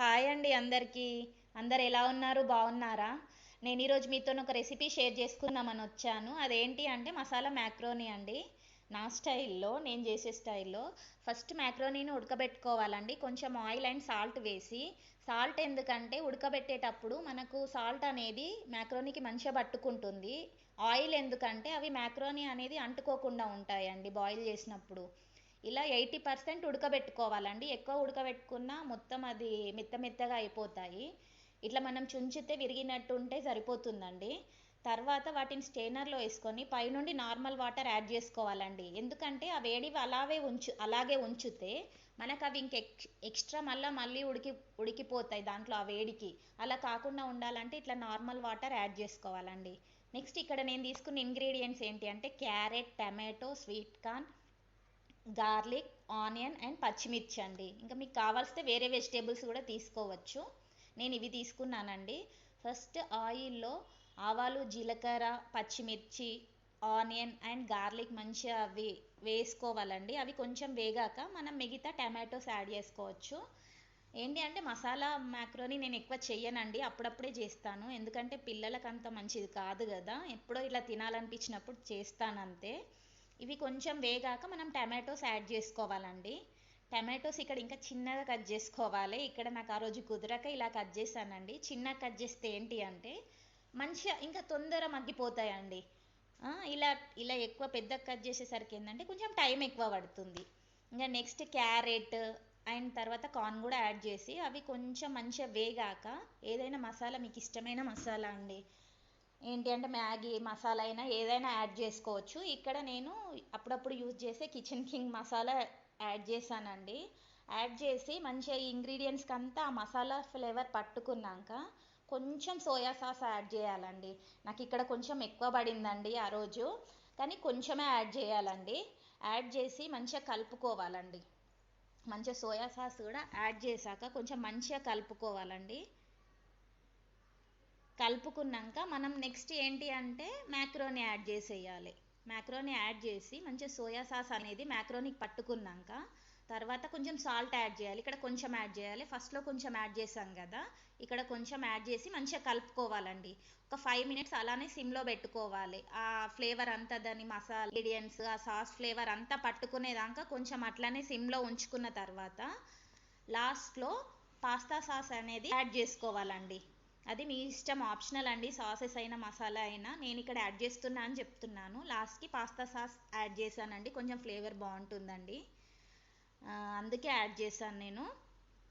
Hi అండి అందరికీ. అందరు ఎలా ఉన్నారు? బాగున్నారా? నేను ఈరోజు మీతో ఒక రెసిపీ షేర్ చేసుకుందామని వచ్చాను. అదేంటి అంటే మసాలా మ్యాక్రోనీ అండి. నా స్టైల్లో నేను చేసే స్టైల్లో ఫస్ట్ మ్యాక్రోనీని ఉడకబెట్టుకోవాలండి. కొంచెం ఆయిల్ అండ్ సాల్ట్ వేసి సాల్ట్ ఎందుకంటే ఉడకబెట్టేటప్పుడు మనకు సాల్ట్ అనేది మ్యాక్రోనీకి మంచిగా పట్టుకుంటుంది. ఆయిల్ ఎందుకంటే అవి మ్యాక్రోనీ అనేది అంటుకోకుండా ఉంటాయండి బాయిల్ చేసినప్పుడు. ఇలా ఎయిటీ పర్సెంట్ ఉడకబెట్టుకోవాలండి. ఎక్కువ ఉడకబెట్టుకున్నా మొత్తం అది మెత్త మెత్తగా అయిపోతాయి. ఇట్లా మనం చుంచితే విరిగినట్టు ఉంటే సరిపోతుందండి. తర్వాత వాటిని స్టెయినర్లో వేసుకొని పైనుండి నార్మల్ వాటర్ యాడ్ చేసుకోవాలండి. ఎందుకంటే ఆ వేడి అలాగే ఉంచు అలాగే ఉంచితే మనకు అవి ఇంక ఎక్స్ట్రా మళ్ళీ మళ్ళీ ఉడికి ఉడికిపోతాయి దాంట్లో ఆ వేడికి. అలా కాకుండా ఉండాలంటే ఇట్లా నార్మల్ వాటర్ యాడ్ చేసుకోవాలండి. నెక్స్ట్ ఇక్కడ నేను తీసుకున్న ఇంగ్రీడియంట్స్ ఏంటి అంటే carrot tomato sweet corn garlic onion and పచ్చిమిర్చి అండి. ఇంకా మీకు కావాల్సితే వేరే వెజిటేబుల్స్ కూడా తీసుకోవచ్చు. నేను ఇవి తీసుకున్నానండి. ఫస్ట్ ఆయిల్లో ఆవాలు జీలకర్ర పచ్చిమిర్చి ఆనియన్ అండ్ గార్లిక్ మంచిగా అవి వేసుకోవాలండి. అవి కొంచెం వేగాక మనం మిగతా టమాటోస్ యాడ్ చేసుకోవచ్చు. ఏంటి అంటే మసాలా మ్యాక్రోని నేను ఎక్కువ చెయ్యనండి. అప్పుడప్పుడే చేస్తాను. ఎందుకంటే పిల్లలకు అంత మంచిది కాదు కదా. ఎప్పుడో ఇలా తినాలనిపించినప్పుడు చేస్తాను అంతే. ఇవి కొంచెం వేగాక మనం టమాటోస్ యాడ్ చేసుకోవాలండి. టమాటోస్ ఇక్కడ ఇంకా చిన్నగా కట్ చేసుకోవాలి. ఇక్కడ నాకు ఆ రోజు కుదరక ఇలా కట్ చేశానండి. చిన్నగా కట్ చేస్తే ఏంటి అంటే మంచిగా ఇంకా తొందర మగ్గిపోతాయండి. ఇలా ఇలా ఎక్కువ పెద్ద కట్ చేసేసరికి ఏంటంటే కొంచెం టైం ఎక్కువ పడుతుంది. ఇంకా నెక్స్ట్ క్యారెట్ అండ్ తర్వాత కార్న్ కూడా యాడ్ చేసి అవి కొంచెం మంచిగా వేగాక ఏదైనా మసాలా మీకు ఇష్టమైన మసాలా అండి. ఏంటి అంటే మ్యాగీ మసాలా అయినా ఏదైనా యాడ్ చేసుకోవచ్చు. ఇక్కడ నేను అప్పుడప్పుడు యూజ్ చేసే కిచెన్ కింగ్ మసాలా యాడ్ చేశానండి. యాడ్ చేసి మంచిగా ఈ ఇంగ్రీడియంట్స్కి అంతా ఆ మసాలా ఫ్లేవర్ పట్టుకున్నాక కొంచెం సోయా సాస్ యాడ్ చేయాలండి. నాకు ఇక్కడ కొంచెం ఎక్కువ పడిందండి ఆ రోజు కానీ కొంచెమే యాడ్ చేయాలండి. యాడ్ చేసి మంచిగా కలుపుకోవాలండి. మంచిగా సోయా సాస్ కూడా యాడ్ చేశాక కొంచెం మంచిగా కలుపుకోవాలండి. కలుపుకున్నాక మనం నెక్స్ట్ ఏంటి అంటే మ్యాక్రోని యాడ్ చేసేయాలి. మ్యాక్రోని యాడ్ చేసి మంచిగా సోయా సాస్ అనేది మ్యాక్రోనికి పట్టుకున్నాక తర్వాత కొంచెం సాల్ట్ యాడ్ చేయాలి. ఇక్కడ కొంచెం యాడ్ చేయాలి. ఫస్ట్లో కొంచెం యాడ్ చేసాం కదా ఇక్కడ కొంచెం యాడ్ చేసి మంచిగా కలుపుకోవాలండి. ఒక ఫైవ్ మినిట్స్ అలానే సిమ్లో పెట్టుకోవాలి. ఆ ఫ్లేవర్ అంతా దాని మసాలా ఇంగ్రీడియంట్స్ ఆ సాస్ ఫ్లేవర్ అంతా పట్టుకునేదాకా కొంచెం అట్లానే సిమ్లో ఉంచుకున్న తర్వాత లాస్ట్లో పాస్తా సాస్ అనేది యాడ్ చేసుకోవాలండి. అది మీ ఇష్టం ఆప్షనల్ అండి సాసెస్ అయినా మసాలా అయినా. నేను ఇక్కడ యాడ్ చేస్తున్నా అని చెప్తున్నాను. లాస్ట్కి పాస్తా సాస్ యాడ్ చేశానండి. కొంచెం ఫ్లేవర్ బాగుంటుందండి. అందుకే యాడ్ చేశాను నేను.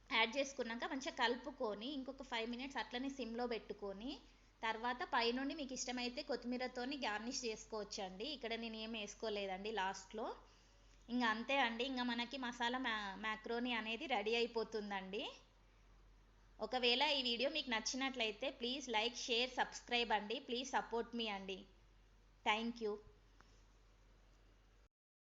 యాడ్ చేసుకున్నాక మంచిగా కలుపుకొని ఇంకొక ఫైవ్ మినిట్స్ అట్లనే సిమ్లో పెట్టుకొని తర్వాత పైనుండి మీకు ఇష్టమైతే కొత్తిమీరతోని గార్నిష్ చేసుకోవచ్చు అండి ఇక్కడ నేను ఏం వేసుకోలేదండి లాస్ట్లో ఇంకా అంతే అండి. ఇంకా మనకి మసాలా మ్యా మ్యాక్రోని అనేది రెడీ అయిపోతుందండి. ఒకవేళ ఈ వీడియో మీకు నచ్చినట్లయితే ప్లీజ్ లైక్ షేర్ సబ్స్క్రైబ్ అండి. ప్లీజ్ సపోర్ట్ మీ అండి. Thank you.